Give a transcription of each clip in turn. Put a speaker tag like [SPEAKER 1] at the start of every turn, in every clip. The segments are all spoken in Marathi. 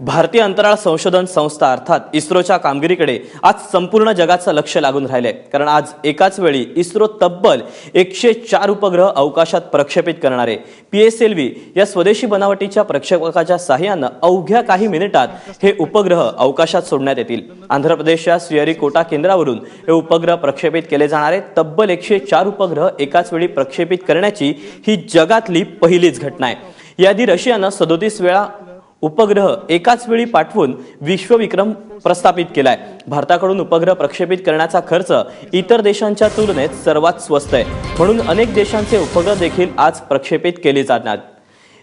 [SPEAKER 1] भारतीय अंतराळ संशोधन संस्था अर्थात इस्रोच्या कामगिरीकडे आज संपूर्ण जगाचं लक्ष लागून राहिलंय. कारण आज एकाच वेळी इस्रो तब्बल एकशे चार उपग्रह अवकाशात प्रक्षेपित करणारे. पी एस एल व्ही या स्वदेशी बनावटीच्या प्रक्षेपकाच्या साह्यानं अवघ्या काही मिनिटात हे उपग्रह अवकाशात सोडण्यात येतील. आंध्र प्रदेशच्या श्रीहरिकोटा केंद्रावरून हे उपग्रह प्रक्षेपित केले जाणारे. तब्बल एकशे चार उपग्रह एकाच वेळी प्रक्षेपित करण्याची ही जगातली पहिलीच घटना आहे. याआधी रशियानं सदोतीस वेळा उपग्रह एकाच वेळी पाठवून विश्वविक्रम प्रस्थापित केलाय. भारताकडून उपग्रह प्रक्षेपित करण्याचा खर्च इतर देशांच्या तुलनेत सर्वात स्वस्त आहे. म्हणून अनेक देशांचे उपग्रह देखील आज प्रक्षेपित केले जाणार.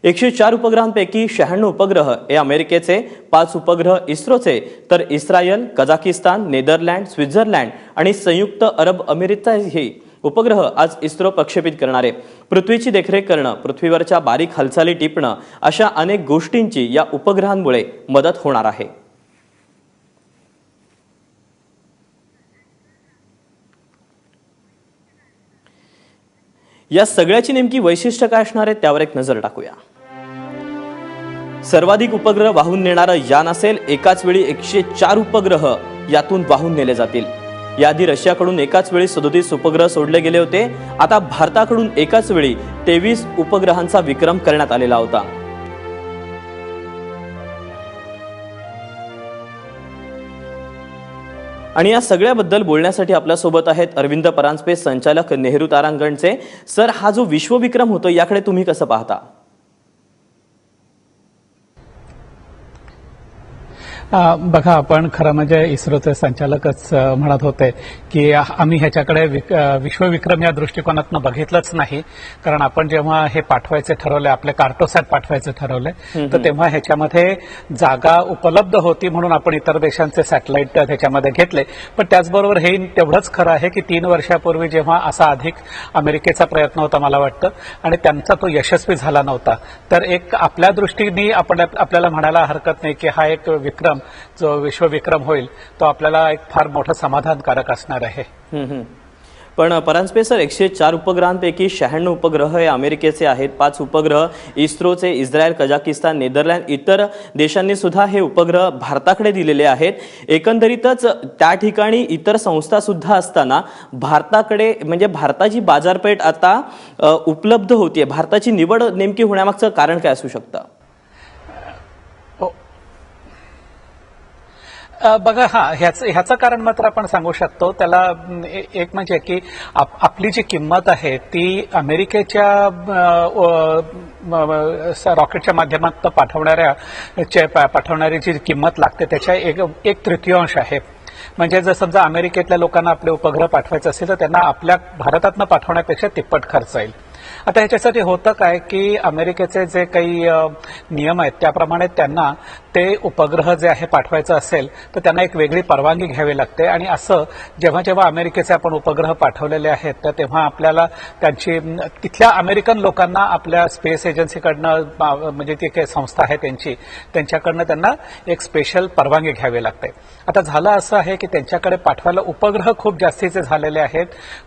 [SPEAKER 1] एकशे चार उपग्रहांपैकी शहाण्णव उपग्रह हे अमेरिकेचे पाच उपग्रह इस्रोचे तर इस्रायल कझाकिस्तान नेदरलँड स्वित्झर्लंड आणि संयुक्त अरब अमेरिकाही उपग्रह आज इस्रो प्रक्षेपित करणारे. पृथ्वीची देखरेख करणं पृथ्वीवरच्या बारीक हालचाली टिपणं अशा अनेक गोष्टींची या उपग्रहांमुळे मदत होणार आहे. या सगळ्याची नेमकी वैशिष्ट्य काय असणार आहे त्यावर एक नजर टाकूया. सर्वाधिक उपग्रह वाहून नेणारं यान असेल एकाच वेळी एकशे चार उपग्रह यातून वाहून नेले जातील. याआधी रशियाकडून एकाच वेळी सदोतीस उपग्रह सोडले गेले होते. आता भारताकडून एकाच वेळी तेवीस उपग्रहांचा विक्रम करण्यात आलेला होता. आणि या सगळ्याबद्दल बोलण्यासाठी आपल्यासोबत आहेत अरविंद परांजपे संचालक नेहरू तारांगणचे. सर हा जो विश्वविक्रम होतो याकडे तुम्ही कसं पाहता?
[SPEAKER 2] बघा आपण खरं म्हणजे इस्रोचे संचालकच म्हणत होते की आम्ही ह्याच्याकडे विश्वविक्रम या दृष्टिकोनातनं बघितलंच नाही. कारण आपण जेव्हा हे पाठवायचे ठरवले आपले कार्टोसॅट पाठवायचे ठरवले तर तेव्हा ह्याच्यामध्ये जागा उपलब्ध होती म्हणून आपण इतर देशांचे सॅटेलाइट त्याच्यामध्ये घेतले. पण त्याचबरोबर हे तेवढंच खरं आहे की तीन वर्षापूर्वी जेव्हा असा अधिक अमेरिकेचा प्रयत्न होता मला वाटतं आणि त्यांचा तो यशस्वी झाला नव्हता. तर एक आपल्या दृष्टीने आपण आपल्याला म्हणायला हरकत नाही की हा एक विक्रम जो विश्वविक्रम होईल तो आपल्याला एक फार मोठं समाधानकारक असणार आहे.
[SPEAKER 1] हम्म, हम्म. पण परांजपे सर एकशे चार उपग्रहांपैकी शहाण्णव उपग्रह हे अमेरिकेचे आहेत. पाच उपग्रह इस्रोचे इस्रायल कझाकिस्तान नेदरलँड इतर देशांनी सुद्धा हे उपग्रह भारताकडे दिलेले आहेत. एकंदरीतच त्या ठिकाणी इतर संस्था सुद्धा असताना भारताकडे म्हणजे भारताची बाजारपेठ आता उपलब्ध उपलब्ध आहे भारताची निवड नेमकी होण्यामागचं कारण काय असू शकतं?
[SPEAKER 2] बघा हा ह्याचं ह्याचं कारण मात्र आपण सांगू शकतो. त्याला ए- एक म्हणजे की आप- आपली जी किंमत आहे ती अमेरिकेच्या रॉकेटच्या माध्यमातून पाठवणाऱ्या चे- पा- पाठवणारी जी किंमत लागते त्याच्या एक एक तृतीयांश आहे. म्हणजे जर समजा अमेरिकेतल्या लोकांना आपले उपग्रह पाठवायचे असेल तर त्यांना आपल्या भारतातनं पाठवण्यापेक्षा तिप्पट खर्च येईल. आता ह्याच्यासाठी होतं काय की अमेरिकेचे जे काही नियम आहेत त्याप्रमाणे त्यांना ते उपग्रह जे आहे पाठवायचं असेल तर त्यांना एक वेगळी परवानगी घ्यावी लागते. आणि असं जेव्हा जेव्हा अमेरिकेचे आपण उपग्रह पाठवलेले आहेत तर तेव्हा आपल्याला त्यांची तिथल्या अमेरिकन लोकांना आपल्या स्पेस एजन्सीकडनं म्हणजे ती काही संस्था आहे त्यांची त्यांच्याकडनं त्यांना एक स्पेशल परवानगी घ्यावी लागते. आता झालं असं आहे की त्यांच्याकडे पाठवायला उपग्रह खूप जास्तीचे झालेले आहेत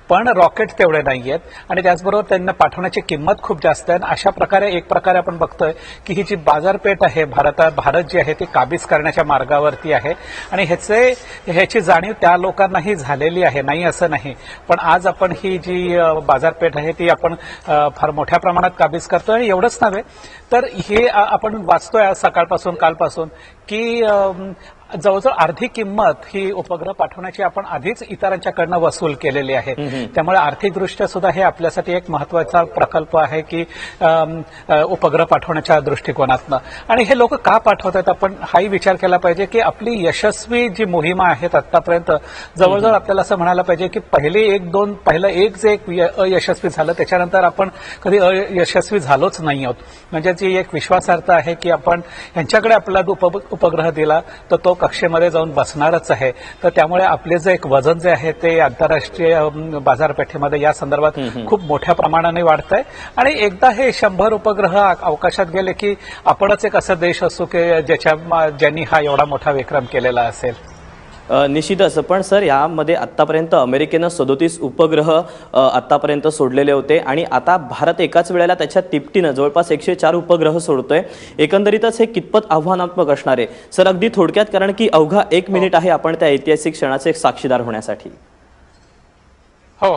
[SPEAKER 2] पण रॉकेट तेवढे नाही आहेत आणि त्याचबरोबर त्यांना पाठवण्याची किंमत खूप जास्त आहे. आणि अशा प्रकारे एक प्रकारे आपण बघतोय की ही जी बाजारपेठ आहे भारतात भारत जी आहे ती काबीज करण्याच्या मार्गावरती आहे. आणि ह्याचे ह्याची जाणीव त्या लोकांनाही झालेली आहे नाही असं नाही. पण आज आपण ही जी बाजारपेठ आहे ती आपण फार मोठ्या प्रमाणात काबीज करतोय. आणि एवढंच नव्हे तर हे आपण वाचतोय आज सकाळपासून कालपासून की जवळजवळ अर्धी किंमत ही उपग्रह पाठवण्याची आपण आधीच इतरांच्याकडनं वसूल केलेली आहे. त्यामुळे आर्थिकदृष्ट्या सुद्धा हे आपल्यासाठी एक महत्त्वाचा प्रकल्प आहे की उपग्रह पाठवण्याच्या दृष्टिकोनातनं. आणि हे लोक का पाठवतात आपण हाही विचार केला पाहिजे की आपली यशस्वी जी मोहिमा आहेत आतापर्यंत जवळजवळ आपल्याला असं म्हणायला पाहिजे की पहिले एक दोन पहिलं एक जे एक अयशस्वी झालं त्याच्यानंतर आपण कधी अयशस्वी झालोच नाही आहोत. म्हणजे जी एक विश्वासार्थ आहे की आपण यांच्याकडे आपला उप उपग्रह दिला तर तो कक्षेमध्ये जाऊन बसणारच आहे. तर त्यामुळे आपले जे एक वजन जे आहे ते आंतरराष्ट्रीय बाजारपेठेमध्ये या संदर्भात खूप मोठ्या प्रमाणाने वाढत आहे आणि एकदा हे शंभर उपग्रह अवकाशात गेले की आपणच एक असा देश असू की ज्याच्या ज्यांनी हा एवढा मोठा विक्रम केलेला असेल.
[SPEAKER 1] निश्चितच पण सर यामध्ये आत्तापर्यंत अमेरिकेनं सदोतीस उपग्रह आत्तापर्यंत सोडलेले होते आणि आता भारत एकाच वेळेला त्याच्या तिपटीनं जवळपास एकशे चार उपग्रह सोडतोय. एकंदरीतच हे कितपत आव्हानात्मक असणार आहे? सर अगदी थोडक्यात कारण की अवघा एक मिनिट आहे आपण त्या ऐतिहासिक क्षणाचे साक्षीदार होण्यासाठी.
[SPEAKER 2] हो.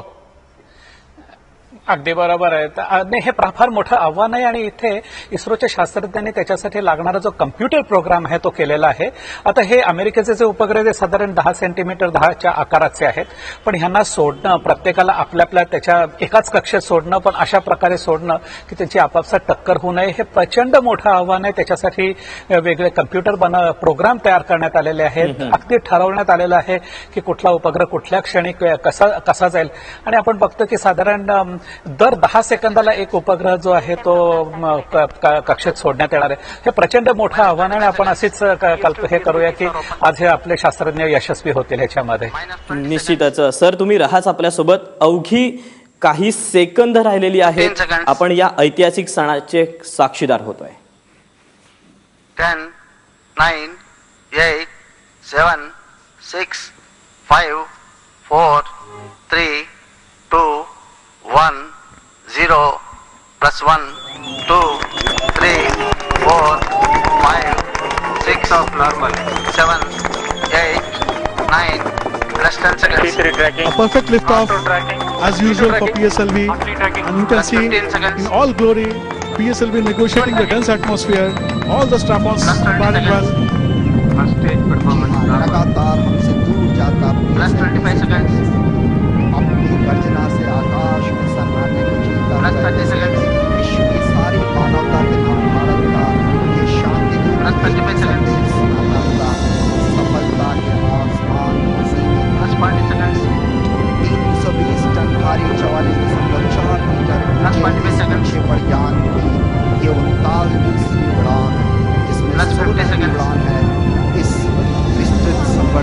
[SPEAKER 2] अगदी बरोबर आहे. हे फार मोठं आव्हान आहे आणि इथे इस्रोच्या शास्त्रज्ञांनी त्याच्यासाठी लागणारा जो कम्प्युटर प्रोग्राम आहे तो केलेला आहे. आता हे अमेरिकेचे जे उपग्रह ते साधारण दहा सेंटीमीटर दहाच्या आकाराचे आहेत. पण ह्यांना सोडणं प्रत्येकाला आपल्या आपल्या त्याच्या एकाच कक्षेत सोडणं पण अशा प्रकारे सोडणं की त्यांची आपापसात टक्कर होऊ नये हे प्रचंड मोठं आव्हान आहे. त्याच्यासाठी वेगळे कम्प्युटर बन प्रोग्राम तयार करण्यात आलेले आहेत. अगदी ठरवण्यात आलेलं आहे की कुठला उपग्रह कुठल्या क्षणी कसा कसा जाईल. आणि आपण बघतो की साधारण दर दहा सेकंदाला एक उपग्रह जो आहे तो कक्षेत सोडण्यात येणार आहे. हे प्रचंड मोठं आव्हान आहे. आपण असेच क- कल्प हे करूया की आज हे आपले शास्त्रज्ञ यशस्वी होतील ह्याच्यामध्ये
[SPEAKER 1] निश्चितच. सर तुम्ही राहाच आपल्यासोबत. अवघी काही सेकंद राहिलेली आहेत. आपण या ऐतिहासिक सणाचे साक्षीदार होतोय.
[SPEAKER 3] Ten nine eight seven six five four three two one. plus 1, 2, 3, 4, 5, 6 of normal, 7, 8, 9, plus 10 seconds.
[SPEAKER 4] A perfect liftoff as usual for PSLV and you can see in all glory PSLV negotiating the dense atmosphere, all the strap-ons firing well. First stage performance.
[SPEAKER 5] लगातार हमसे दूर जाता.
[SPEAKER 3] Plus 25 seconds.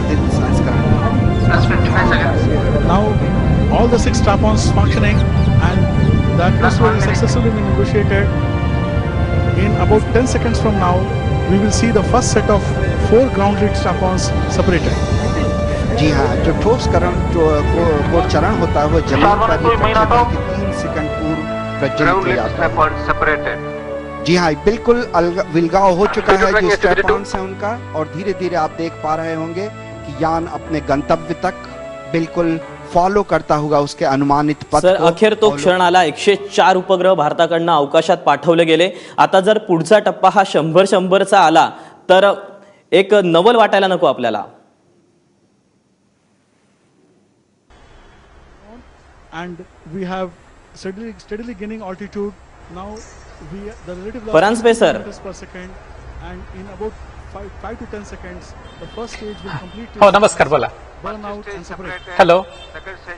[SPEAKER 5] संवर्धित संस्करण में
[SPEAKER 3] plus fifty
[SPEAKER 4] now all the six strap-ons functioning and the atmosphere is successfully been negotiated in about 10 seconds from now we will see the first set of four ground lead strap-ons separated
[SPEAKER 5] जी हाँ जो ठोस करण जो को, को चरण होता है वो ज़मीन पर ही तीन सेकंड पूर्व प्रज्वलित किया जाता है जी हाँ बिल्कुल अलग विलगाव हो चुका है जो स्ट्रैप है उनका और धीरे धीरे आप देख पा रहे होंगे यान अपने गंतव्य तक बिल्कुल फॉलो करता हुआ उसके अनुमानित पथ
[SPEAKER 1] सर अखेर तो क्षण आला. एकशे चार उपग्रह भारताकडनं अवकाशात पाठवले गेले. आता जर पुढचा टप्पा हा शंभर शंभरचा आला तर एक नवल वाटायला नको आपल्याला.
[SPEAKER 4] And we have steadily steadily gaining altitude. Now we the relative
[SPEAKER 1] Paranjpe, sir.
[SPEAKER 4] kilometers per second. And in about 5 5 to 10 seconds the first stage will complete
[SPEAKER 2] हो नमस्कार बोला। हॅलो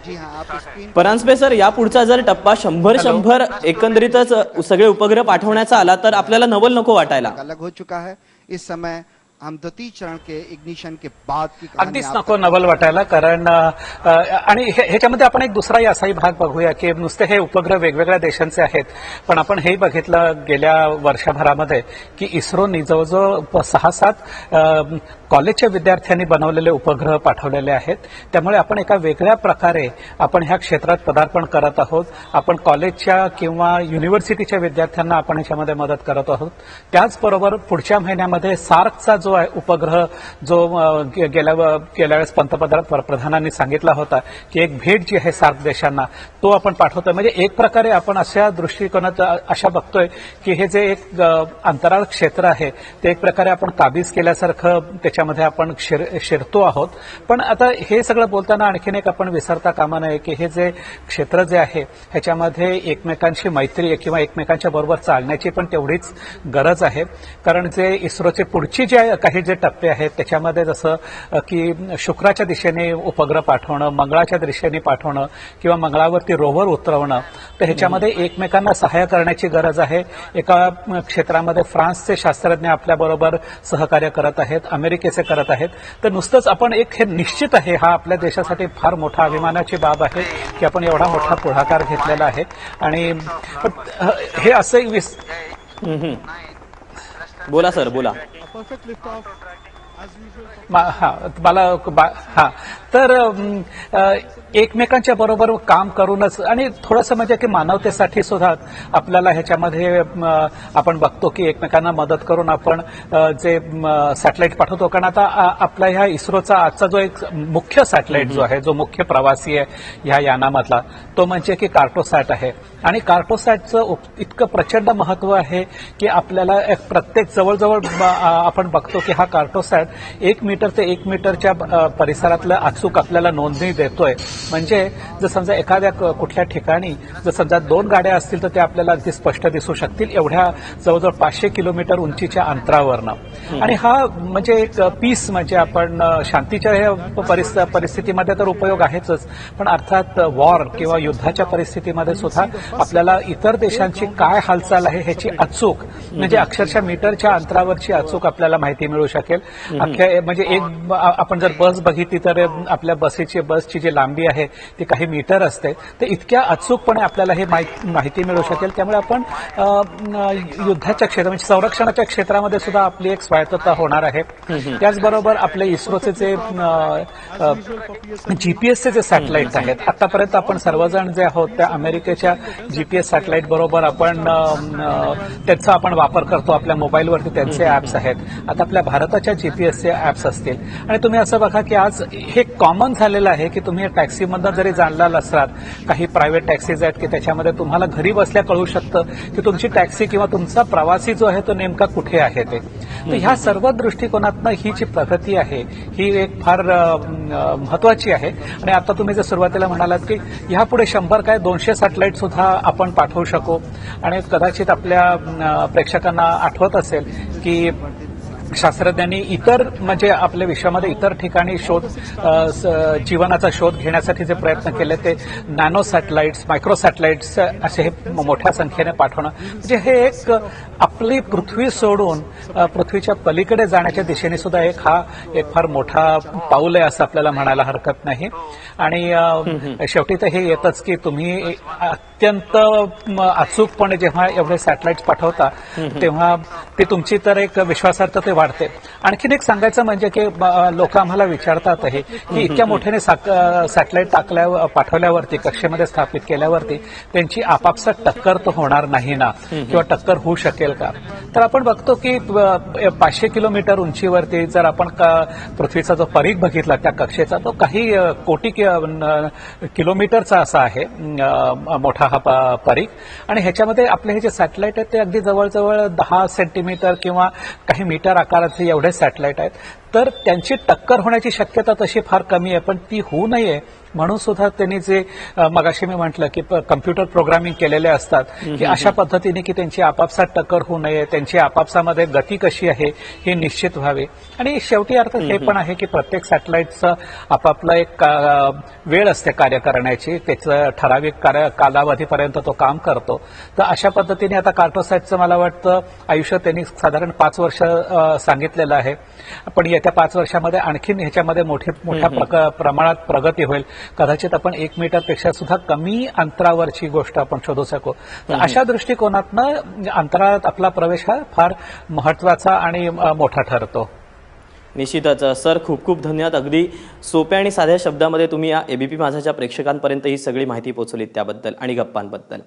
[SPEAKER 5] जी हाँ आप स्क्रीन
[SPEAKER 1] परांजपे सर या पुढचा जर टप्पा शंभर शंभर एकंदरीतच सगळे उपग्रह पाठवण्याचा आला तर आपल्याला नवल नको वाटायला.
[SPEAKER 5] अलग हो चुका है। इस समय हम द्वितीय चरण के इग्निशन के बाद की
[SPEAKER 2] अगदीच नको नवल वाटायला कारण आणि हे- ह्याच्यामध्ये आपण एक दुसराही असाही भाग बघूया की नुसते हे उपग्रह वेगवेगळ्या देशांचे आहेत पण आपण हेही बघितलं गेल्या वर्षभरामध्ये की इस्रोनी जवळजवळ सहा सात कॉलेजच्या विद्यार्थ्यांनी बनवलेले उपग्रह पाठवलेले आहेत. त्यामुळे आपण एका वेगळ्या प्रकारे आपण ह्या क्षेत्रात पदार्पण करत आहोत. आपण कॉलेजच्या किंवा युनिव्हर्सिटीच्या विद्यार्थ्यांना आपण ह्याच्यामध्ये मदत करत आहोत. त्याचबरोबर पुढच्या महिन्यामध्ये सार्कचा जो आहे उपग्रह जो गे- गेल्या गेल्या वेळेस पंतप्रधान प्रधानांनी सांगितला होता की एक भेट जी आहे सार्क देशांना तो आपण पाठवतोय. म्हणजे एक प्रकारे आपण अशा दृष्टिकोनात अशा बघतोय की हे जे एक अंतराळ क्षेत्र आहे ते एक प्रकारे आपण काबीज केल्यासारखं त्याच्यामध्ये आपण शिर शिरतो आहोत. पण आता हे सगळं बोलताना आणखीन एक आपण विसरता कामा नये की हे जे क्षेत्र जे आहे ह्याच्यामध्ये एकमेकांशी मैत्री किंवा एकमेकांच्या बरोबर चालण्याची पण तेवढीच गरज आहे. कारण जे इस्रोचे पुढची जे काही जे टप्पे आहेत त्याच्यामध्ये जसं की शुक्राच्या दिशेने उपग्रह पाठवणं मंगळाच्या दिशेने पाठवणं किंवा मंगळावरती रोवर उतरवणं तर ह्याच्यामध्ये एकमेकांना सहाय्य करण्याची गरज आहे. एका क्षेत्रामध्ये फ्रान्सचे शास्त्रज्ञ आपल्याबरोबर सहकार्य करत आहेत अमेरिकेचे करत आहेत. तर नुसतंच आपण एक हे निश्चित आहे हा आपल्या देशासाठी फार मोठा अभिमानाची बाब आहे की आपण एवढा मोठा पुढाकार घेतलेला आहे. आणि हे असं विस.
[SPEAKER 1] बोला सर बोला.
[SPEAKER 4] a perfect liftoff as usual.
[SPEAKER 2] मा- हा मला बा- हा तर एकमेकांच्या बरोबर काम करूनच आणि थोडंसं म्हणजे की मानवतेसाठी सुद्धा आपल्याला ह्याच्यामध्ये आपण बघतो की एकमेकांना मदत करून आपण जे सॅटेलाइट पाठवतो. कारण आता आपला ह्या इस्रोचा आजचा जो एक मुख्य सॅटेलाइट जो आहे जो मुख्य प्रवासी आहे ह्या यानामधला तो म्हणजे की कार्टोसॅट आहे. आणि कार्टोसॅटचं इतकं प्रचंड महत्त्व आहे की आपल्याला प्रत्येक जवळजवळ आपण बघतो की हा कार्टोसॅट एक मीटर ते एक मीटरच्या परिसरातलं अचूक आपल्याला नोंदणी देतोय. म्हणजे जर समजा एखाद्या कुठल्या ठिकाणी जर समजा दोन गाड्या असतील तर ते आपल्याला अगदी स्पष्ट दिसू शकतील. एवढ्या जवळजवळ पाचशे किलोमीटर उंचीच्या अंतरावरनं. आणि हा म्हणजे एक पीस म्हणजे आपण शांतीच्या ह्या परिस- परिस्थितीमध्ये तर उपयोग आहेच पण अर्थात वॉर किंवा युद्धाच्या परिस्थितीमध्ये सुद्धा आपल्याला इतर देशांची काय हालचाल आहे ह्याची अचूक म्हणजे अक्षरशः मीटरच्या अंतरावरची अचूक आपल्याला माहिती मिळू शकेल. म्हणजे एक आपण जर बस बघितली तर आपल्या बसेची बसची जी लांबी आहे ती काही मीटर असते. तर इतक्या अचूकपणे आपल्याला हे माहि- माहिती मिळू शकेल. त्यामुळे आपण युद्धाच्या क्षेत्रात म्हणजे संरक्षणाच्या क्षेत्रामध्ये सुद्धा आपली एक स्वायत्तता होणार आहे. त्याचबरोबर आपले इस्रोचे जे जीपीएसचे जे सॅटेलाइट आहेत आतापर्यंत आपण सर्वजण जे आहोत त्या अमेरिकेच्या जीपीएस सॅटेलाइट बरोबर आपण त्याचा आपण वापर करतो. आपल्या मोबाईलवरती त्यांचे ऍप्स आहेत. आता आपल्या भारताच्या जीपीएसचे ऍप्स असतील. आणि तुम्ही असं बघा की आज हे कॉमन झालेलं आहे की तुम्ही टॅक्सीमधनं जरी जाणला असलात काही प्रायव्हेट टॅक्सीज आहेत की त्याच्यामध्ये तुम्हाला घरी बसल्या कळू शकतं की तुमची टॅक्सी किंवा तुमचा प्रवासी जो आहे तो नेमका कुठे आहे ते. तर ह्या सर्व दृष्टिकोनातनं ही जी प्रगती आहे ही एक फार महत्वाची आहे. आणि आता तुम्ही जर सुरुवातीला म्हणालात की ह्यापुढे शंभर काय दोनशे सॅटेलाइट सुद्धा आपण पाठवू शकू. आणि कदाचित आपल्या प्रेक्षकांना आठवत असेल की शास्त्रज्ञांनी इतर म्हणजे आपल्या विश्वामध्ये इतर ठिकाणी शोध जीवनाचा शोध घेण्यासाठी जे प्रयत्न केले ते नॅनो सॅटेलाइट्स मायक्रो सॅटेलाइट्स असे हे मोठ्या संख्येने पाठवणं. म्हणजे हे एक आपली पृथ्वी सोडून पृथ्वीच्या पलीकडे जाण्याच्या दिशेने सुद्धा एक हा एक फार मोठा पाऊल आहे असं आपल्याला म्हणायला हरकत नाही. आणि शेवटी तर हे येतच की तुम्ही अत्यंत अचूकपणे जेव्हा एवढे सॅटेलाइट्स पाठवता तेव्हा ते तुमची तर एक विश्वासार्हता वाढते. आणखीन एक सांगायचं म्हणजे की लोक आम्हाला विचारतात आहे की इतक्या मोठ्याने सॅटेलाइट टाकल्या पाठवल्यावरती कक्षेमध्ये स्थापित केल्यावरती त्यांची आपापसात टक्कर तर होणार नाही ना? किंवा टक्कर होऊ शकेल का? तर आपण बघतो की पाचशे किलोमीटर उंचीवरती जर आपण पृथ्वीचा जो परीघ बघितला त्या कक्षेचा तो काही कोटी किलोमीटरचा असा आहे मोठा हा परीघ आणि ह्याच्यामध्ये आपले हे जे सॅटेलाइट आहेत ते अगदी जवळजवळ दहा सेंटीमीटर किंवा काही मीटर आकाराचे एवढे सॅटेलाइट आहेत. तर त्यांची टक्कर होण्याची शक्यता तशी फार कमी आहे पण ती होऊ नये म्हणून सुद्धा त्यांनी जे मगाशी मी म्हटलं की कम्प्युटर प्रोग्रामिंग केलेले असतात की अशा पद्धतीने की त्यांची आपापसात टक्कर होऊ नये त्यांची आपापसामध्ये गती कशी आहे हे निश्चित व्हावे. आणि शेवटी अर्थात हे पण आहे की प्रत्येक सॅटेलाइटचं आपापलं एक वेळ असते कार्य करण्याची त्याचं ठराविक कार्य कालावधीपर्यंत तो काम करतो. तर अशा पद्धतीने आता कार्टोसॅटचं मला वाटतं आयुष्य त्यांनी साधारण पाच वर्ष सांगितलेलं आहे. पण येत्या पाच वर्षामध्ये आणखीन ह्याच्यामध्ये मोठी मोठ्या प्रक- प्रमाणात प्रगती होईल. कदाचित आपण एक मीटरपेक्षा सुद्धा कमी अंतरावरची गोष्ट आपण शोधू शकू. अशा दृष्टिकोनातनं अंतराळात आपला प्रवेश हा फार महत्त्वाचा आणि मोठा ठरतो.
[SPEAKER 1] निश्चितच. सर खूप खूप धन्यवाद. अगदी सोप्या आणि साध्या शब्दामध्ये तुम्ही या एबीपी माझाच्या प्रेक्षकांपर्यंत ही सगळी माहिती पोहोचवलीत त्याबद्दल आणि गप्पांबद्दल.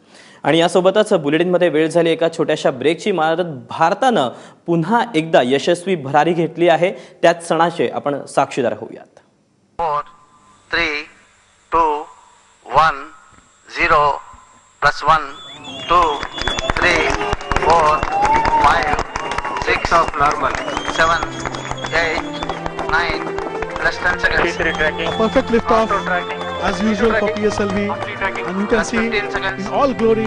[SPEAKER 1] आणि यासोबतच बुलेटिनमध्ये वेळ झाली एका छोट्याशा ब्रेकची मारत भारतानं पुन्हा एकदा यशस्वी भरारी घेतली आहे. त्याच सणाचे आपण साक्षीदार होऊयात.
[SPEAKER 6] One zero plus one two three four five six of normal seven eight nine less than seconds.
[SPEAKER 4] A perfect liftoff as usual for PSLV and you can see in all glory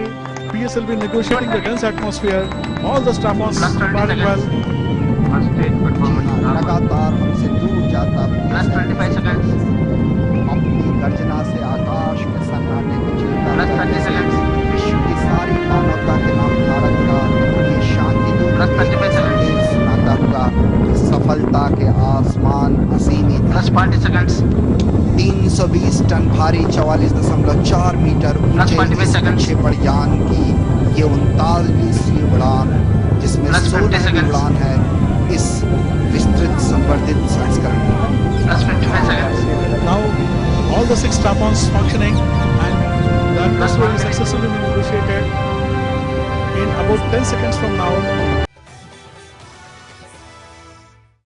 [SPEAKER 4] PSLV negotiating the dense atmosphere, all the strap-ons preparing well.
[SPEAKER 5] लगातार हमसे दूर जाता अपनी गर्जना व्रत करने से सफलता के आसमान हसीनी
[SPEAKER 3] दस पार्टी सेकंड्स
[SPEAKER 5] 320 टन भारी 44.4 मीटर ऊँचे यान की ये उनतालीसवीं उड़ान जिसमें उड़ान है इस विस्तृत संवर्धित संस्करण में Now, all the
[SPEAKER 4] six turbines functioning and the atmosphere is successfully negotiated. In about 10 seconds from now,